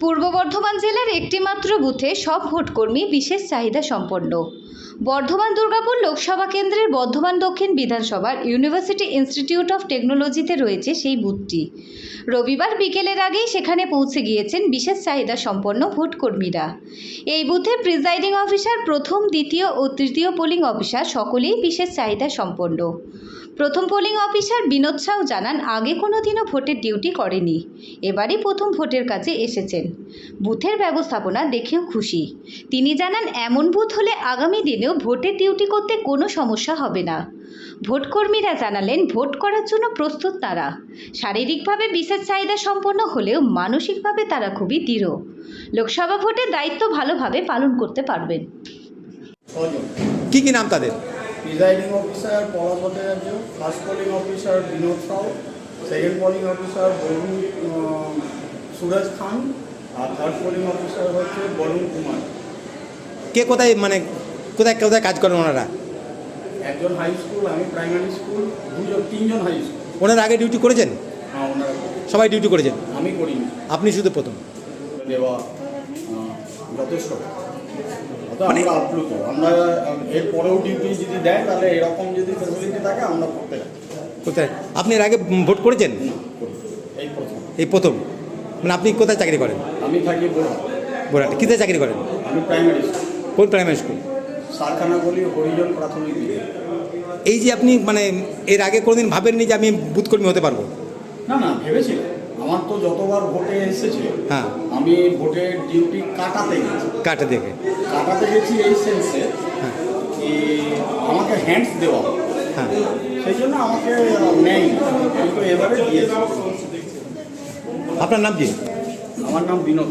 পূর্ব বর্ধমান জেলার একটিমাত্র বুথে সব ভোটকর্মী বিশেষ চাহিদা সম্পন্ন। বর্ধমান দুর্গাপুর লোকসভা কেন্দ্রের বর্ধমান দক্ষিণ বিধানসভার ইউনিভার্সিটি ইনস্টিটিউট অফ টেকনোলজিতে রয়েছে সেই বুথটি। রবিবার বিকেলের আগেই সেখানে পৌঁছে গিয়েছেন বিশেষ চাহিদা সম্পন্ন ভোটকর্মীরা এই বুথে প্রিজাইডিং অফিসার প্রথম, দ্বিতীয় ও তৃতীয় পোলিং অফিসার সকলেই বিশেষ চাহিদা সম্পন্ন। প্রথম পোলিং অফিসার বিনোদ সাউ জানান, আগে কোনো দিনও ভোটের ডিউটি করেনি। এবারই প্রথম ভোটের কাছে এসেছেন। বুথের ব্যবস্থাপনা দেখেও খুশি। তিনি জানান, এমন বুথ হলে আগামী দিনেও ভোটের ডিউটি করতে কোনো সমস্যা হবে না। ভোটকর্মীরা জানালেন ভোট করার জন্য প্রস্তুত তারা। শারীরিকভাবে বিশেষ চাহিদা সম্পন্ন হলেও মানসিকভাবে তারা খুবই দৃঢ়। লোকসভা ভোটের দায়িত্ব ভালোভাবে পালন করতে পারবেন। কি কি নাম তাদের? Presiding officer Palash Bhattacharya first polling officer Binod Sau second polling officer Barun Suraj Khan আর থার্ড পোলিং অফিসার হচ্ছে বরুণ কুমার। কে কোথায় মানে কোথায় কোথায় কাজ করেন ওনারা? একজন হাই স্কুল আমি প্রাইমারি স্কুল দুজন তিনজন হাই স্কুল ওনারা আগে ডিউটি করেছেন? হ্যাঁ সবাই ডিউটি করেছেন? আমি করিনি। আপনি শুধু প্রথম? দেওয়া যথেষ্ট। আমরা আপ্লুত। আমরা আহ, এর পরেও ডিউটি যদি দেয় তাহলে এরকম যদি ফেসিলিটি থাকে আমরা করতে কোথায়? আপনি এর আগে ভোট করেছেন? এই প্রথম। এই প্রথম? মানে আপনি কোথায় চাকরি করেন? আমি থাকি বোরা বোরাটে কিতে চাকরি করেন? আমি প্রাইমারি স্কুল কোন প্রাইমারি স্কুল সারখানাগুলি হরিজন প্রাথমিক এই যে আপনি মানে এর আগে কোনোদিন ভাবেননি যে আমি বুথকর্মী হতে পারব? না না ভেবেছিলাম আমার তো যতবার ভোটে এসেছে হ্যাঁ। আমি ভোটের ডিউটি কাটাতে গেছি। কাটে দেখে। কাটাতে গেছি এই সেন্সে হ্যাঁ। কি আমাকে হ্যান্ডস দেওয়া হ্যাঁ। সেই জন্য আমাকে নেই কিন্তু এবারে দিয়েছে। আপনার নাম কি? আমার নাম বিনোদ।